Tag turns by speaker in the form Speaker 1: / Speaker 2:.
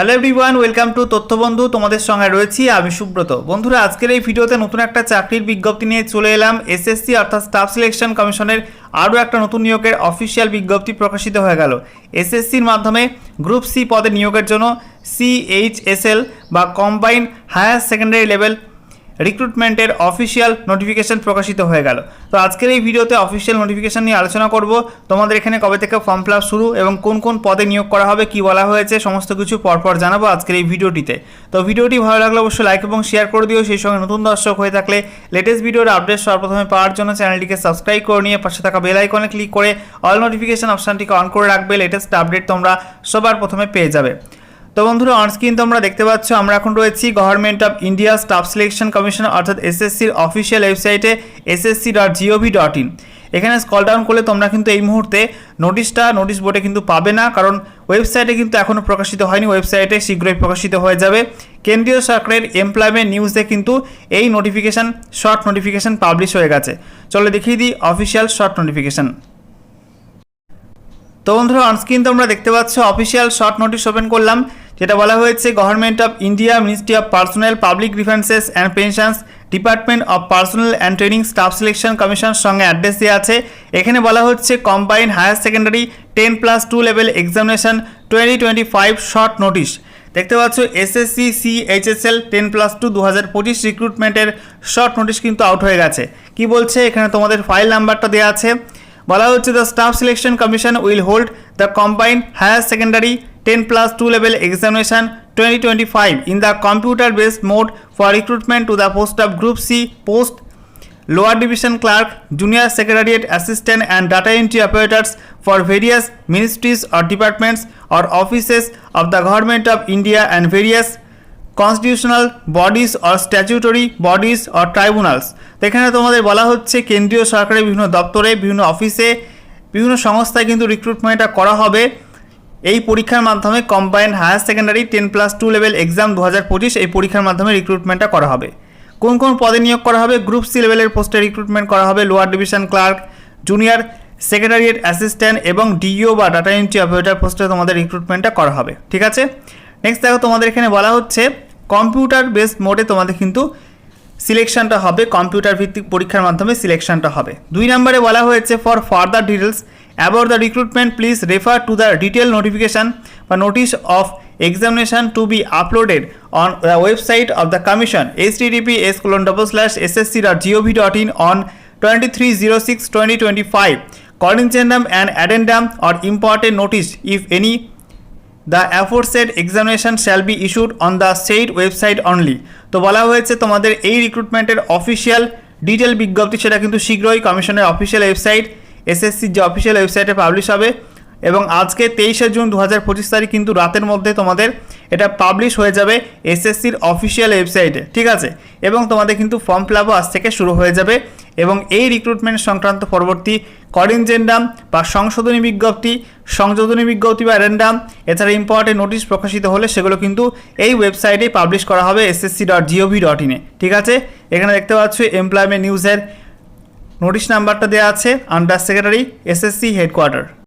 Speaker 1: Hello everyone welcome to তথ্য বন্ধু তোমাদের সঙ্গে রয়েছি আমি সুব্রত। বন্ধুরা, আজকের এই ভিডিওতে নতুন একটা চাকরির বিজ্ঞপ্তি নিয়ে চলে এলাম। এসএসসি অর্থাৎ স্টাফ সিলেকশন কমিশনের আরও একটা নতুন নিয়োগের অফিসিয়াল বিজ্ঞপ্তি প্রকাশিত হয়ে গেল। এসএসসির মাধ্যমে গ্রুপ সি পদে নিয়োগের জন্য সিএইচএসএল বা কম্বাইন্ড হায়ার সেকেন্ডারি লেভেল রিক্রুটমেন্টের অফিসিয়াল নোটিফিকেশন প্রকাশিত হয়ে গেল। তো আজকের এই ভিডিওতে অফিসিয়াল নোটিফিকেশান নিয়ে আলোচনা করব। তোমাদের এখানে কবে থেকে ফর্ম ফিল শুরু এবং কোন কোন পদে নিয়োগ করা হবে, কি বলা হয়েছে, সমস্ত কিছু পরপর জানাব আজকের এই ভিডিওটিতে। তো ভিডিওটি ভালো লাগলে অবশ্যই লাইক এবং শেয়ার করে দিও। সেই সঙ্গে নতুন দর্শক হয়ে থাকলে লেটেস্ট ভিডিওর আপডেট সর্বপ্রথমে পাওয়ার জন্য চ্যানেলটিকে সাবস্ক্রাইব করে নিয়ে পাশে থাকা বেল আইকনে ক্লিক করে অল নোটিফিকেশান অপশানটিকে অন করে রাখবে। লেটেস্ট আপডেট তোমরা সবার প্রথমে পেয়ে যাবে। তো বন্ধুরা অনস্ক্রিন তোমরা দেখতে পাচ্ছ, আমরা এখন রয়েছি government of India staff selection commission অর্থাৎ এসএসসির অফিসিয়াল ওয়েবসাইটে SSC dot gov dot in এখানে স্কল ডাউন করলে তোমরা কিন্তু এই মুহূর্তে নোটিশটা নোটিশ বোর্ডে কিন্তু পাবে না, কারণ ওয়েবসাইটে কিন্তু এখনও প্রকাশিত হয়নি ওয়েবসাইটে শীঘ্রই প্রকাশিত হয়ে যাবে। কেন্দ্রীয় সরকারের এমপ্লয়মেন্ট নিউজে কিন্তু এই নোটিফিকেশান শর্ট নোটিফিকেশান পাবলিশ হয়ে গেছে। চলো দেখিয়ে দিই অফিসিয়াল শর্ট নোটিফিকেশান তো বন্ধুরা অনস্ক্রিন তোমরা দেখতে পাচ্ছ অফিসিয়াল শর্ট নোটিশ ওপেন করলাম। যেটা বলা হয়েছে government of India ministry of personnel public defences and pensions department of personnel and training staff selection commission সঙ্গে অ্যাড্রেস দেওয়া আছে। এখানে বলা হচ্ছে combine higher secondary ten plus two level examination twenty twenty five short notice দেখতে পাচ্ছ SSC CHSL ten plus two দু হাজার পঁচিশ রিক্রুটমেন্টের শর্ট নোটিশ কিন্তু আউট হয়ে গেছে। কি বলছে? এখানে তোমাদের ফাইল নাম্বারটা দেওয়া আছে। বলা হচ্ছে the staff selection commission will hold the combined higher secondary ten plus two level examination twenty twenty five in the computer based mode for recruitment to the post of group C post lower division clerk, junior secretariat assistant and data entry operators for various ministries or departments or offices of the government of India and various bodies or statutory bodies or tribunals তো এখানে তোমাদের বলা হচ্ছে কেন্দ্রীয় সরকারের বিভিন্ন দপ্তরে বিভিন্ন অফিসে বিভিন্ন সংস্থায় কিন্তু রিক্রুটমেন্টটা করা হবে এই পরীক্ষার মাধ্যমে combined higher secondary ten plus two level exam দু হাজার পঁচিশ এই পরীক্ষার মাধ্যমে রিক্রুটমেন্টটা করা হবে। কোন কোন পদে নিয়োগ করা হবে? গ্রুপ সি লেভেলের পোস্টে রিক্রুটমেন্ট করা হবে। Lower division clerk junior secretariat assistant এবং ডিইও বা ডাটা এন্ট্রি অপারেটর পোস্টে তোমাদের রিক্রুটমেন্টটা করা হবে। ঠিক আছে? নেক্সট দেখো, তোমাদের এখানে বলা হচ্ছে কম্পিউটার বেসড মোডে তোমাদের কিন্তু সিলেকশনটা হবে। কম্পিউটার ভিত্তিক পরীক্ষার মাধ্যমে সিলেকশনটা হবে। দুই নম্বরে বলা হয়েছে for further details about the recruitment please refer to the detail notification বা notice of examination to be uploaded on the website of the commission https colon double slash ssc.gov.in on 2306-2025 corrigendum and addendum or important notice if any the aforesaid examination shall be issued on the said website only তো বলা হয়েছে তোমাদের এই রিক্রুটমেন্টের official detail বিজ্ঞপ্তি সেটা কিন্তু শীঘ্রই কমিশনের অফিসিয়াল ওয়েবসাইট এসএসসির যে অফিসিয়াল ওয়েবসাইটে পাবলিশ হবে এবং আজকে তেইশে জুন দু হাজার পঁচিশ তারিখ কিন্তু রাতের মধ্যে তোমাদের এটা পাবলিশ হয়ে যাবে এসএসসির অফিসিয়াল ওয়েবসাইটে, ঠিক আছে? এবং তোমাদের কিন্তু ফর্ম ফিল আজ থেকে শুরু হয়ে যাবে এবং এই রিক্রুটমেন্ট সংক্রান্ত পরবর্তী করিনজেন্ডাম বা সংশোধনী বিজ্ঞপ্তি, সংযোজনী বিজ্ঞপ্তি বা র্যান্ডাম এছাড়া ইম্পর্টেন্ট নোটিশ প্রকাশিত হলে সেগুলো কিন্তু এই ওয়েবসাইটে পাবলিশ করা হবে এসএসসি ডট জিওভি ডট ইনে ঠিক আছে? এখানে দেখতে পাচ্ছ এমপ্লয়মেন্ট নিউজের নোটিশ নাম্বারটা দেওয়া আছে আন্ডার সেক্রেটারি এসএসসি হেডকোয়ার্টার